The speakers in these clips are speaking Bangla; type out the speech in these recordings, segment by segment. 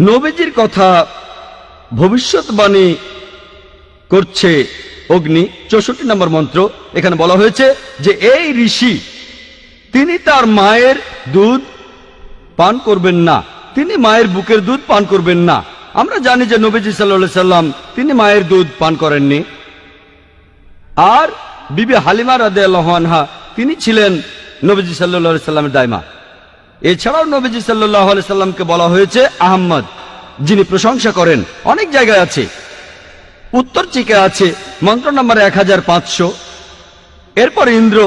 নবীজির কথা ভবিষ্যৎবাণী করছে অগ্নি, চৌষট্টি নম্বর মন্ত্র, এখানে বলা হয়েছে যে এই ঋষি, তিনি তার মায়ের দুধ পান করবেন না। তিনি মায়ের বুকের দুধ পান করবেন না। আমরা জানি যে নবীজি সাল্লা সাল্লাম, তিনি মায়ের দুধ পান করেননি। আর বিবি হালিমা রাদে আনহা, তিনি ছিলেন নবীজি সাল্লা সাল্লামের দায়মা এছাড়াও নবীজি সাল্লাহ সাল্লামকে বলা হয়েছে আহম্মদ, যিনি প্রশংসা করেন। অনেক জায়গায় আছে। উত্তর চিকে আছে মন্ত্র নম্বর এক হাজার পাঁচশো। এরপর ইন্দ্র,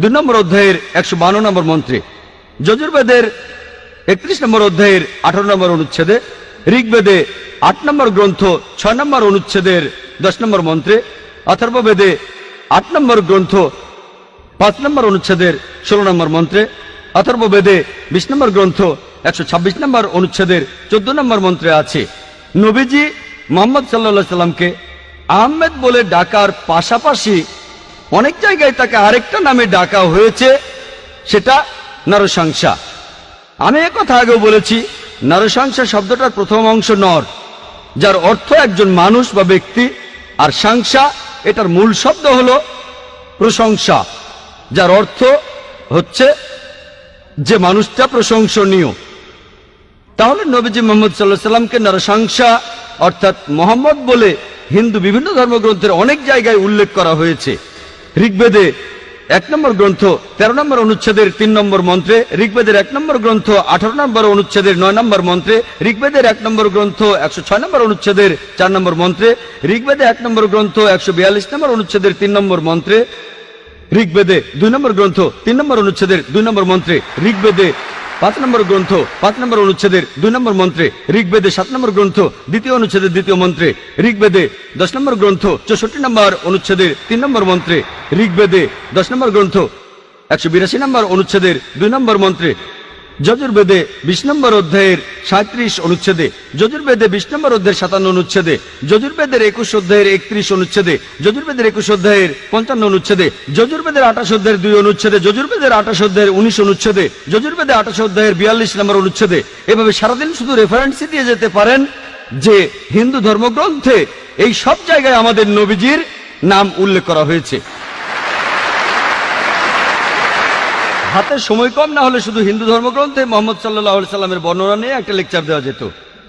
দুই নম্বর অধ্যায়ের একশো বান্ন নম্বর মন্ত্রে। যজুর্বেদের একত্রিশ নম্বর অধ্যায়ের আঠারো নম্বর অনুচ্ছেদে। ঋগ্বেদে আট নম্বর গ্রন্থ, ছয় নম্বর অনুচ্ছেদের দশ নম্বর মন্ত্রে। অথর্ববেদে আট নম্বর গ্রন্থ, পাঁচ নম্বর অনুচ্ছেদের ষোলো নম্বর মন্ত্রে। অথর্ববেদে বিশ নম্বর গ্রন্থ, একশো ছাব্বিশ নম্বর অনুচ্ছেদের চোদ্দ নম্বর মন্ত্রে আছে, নবীজি মোহাম্মদ সাল্লা সাল্লামকে আহমেদ বলে ডাকার পাশাপাশি অনেক জায়গায় তাকে আরেকটা নামে ডাকা হয়েছে, সেটা নরসংসা আমি কথা আগেও বলেছি নরসংসা শব্দটার প্রথম অংশ নর, যার অর্থ একজন মানুষ বা ব্যক্তি, আর সংসা এটার মূল শব্দ হলো প্রশংসা, যার অর্থ হচ্ছে যে মানুষটা প্রশংসনীয়, তাহলে নবীজি মোহাম্মদ সাল্লাহ সাল্লামকে নরসংসা অর্থাৎ মোহাম্মদ বলে হিন্দু বিভিন্ন ধর্মগ্রন্থের অনেক জায়গায় উল্লেখ করা হয়েছে। ঋগ্বেদে এক নম্বর গ্রন্থ তেরো নম্বর অনুচ্ছেদের তিন নম্বর মন্ত্রে, ঋগ্বেদের এক নম্বর গ্রন্থ আঠারো নম্বর অনুচ্ছেদের নয় নম্বর মন্ত্রে, ঋগ্বেদের এক নম্বর গ্রন্থ একশো ছয় নম্বর অনুচ্ছেদের চার নম্বর মন্ত্রে, ঋগ্বেদে এক নম্বর গ্রন্থ একশো বিয়াল্লিশ নম্বর অনুচ্ছেদের তিন নম্বর মন্ত্রে ঋগ্বেদে দুই নম্বর গ্রন্থ, তিন নম্বর অনুচ্ছেদের দুই নম্বর মন্ত্রে ঋগ্বেদে পাঁচ নম্বর গ্রন্থ, পাঁচ নম্বর অনুচ্ছেদের দুই নম্বর মন্ত্রে ঋগ্বেদে সাত নম্বর গ্রন্থ, দ্বিতীয় অনুচ্ছেদের দ্বিতীয় মন্ত্রে ঋগ্বেদে দশ নম্বর গ্রন্থ, চৌষট্টি নম্বর অনুচ্ছেদের তিন নম্বর মন্ত্রে ঋগ্বেদে দশ নম্বর গ্রন্থ, একশো বিরাশি নম্বর অনুচ্ছেদের দুই নম্বর মন্ত্রে যজুর্বেদে বিশ নম্বর অধ্যায়ের সাঁত্রিশ অনুচ্ছেদে, যজুর্বেদে বিশ নম্বর অধ্যায়ের সাতান্ন অনুচ্ছেদে, যজুর্বেদের একুশ অধ্যায়ের একত্রিশ অনুচ্ছেদে, যজুর্বেদের একুশ অধ্যায়ের পঞ্চান্ন অনুচ্ছেদে, যজুর্বেদের আঠাশ অধ্যায়ের দুই অনুচ্ছেদে, যজুর্বেদের আঠাশ অধ্যায়ের উনিশ অনুচ্ছেদে, যজুর্বেদে আঠাশ অধ্যায়ের বিয়াল্লিশ নম্বর অনুচ্ছেদে। এভাবে সারাদিন শুধু রেফারেন্সই দিয়ে যেতে পারেন যে হিন্দু ধর্মগ্রন্থে এই সব জায়গায় আমাদের নবীজির নাম উল্লেখ করা হয়েছে। হাতে সময় কম, না হলে শুধু হিন্দু ধর্মগ্রন্থে মোহাম্মদ সাল্লাহ সাল্লামের বর্ণনা নিয়ে একটা লেকচার দেওয়া যেত।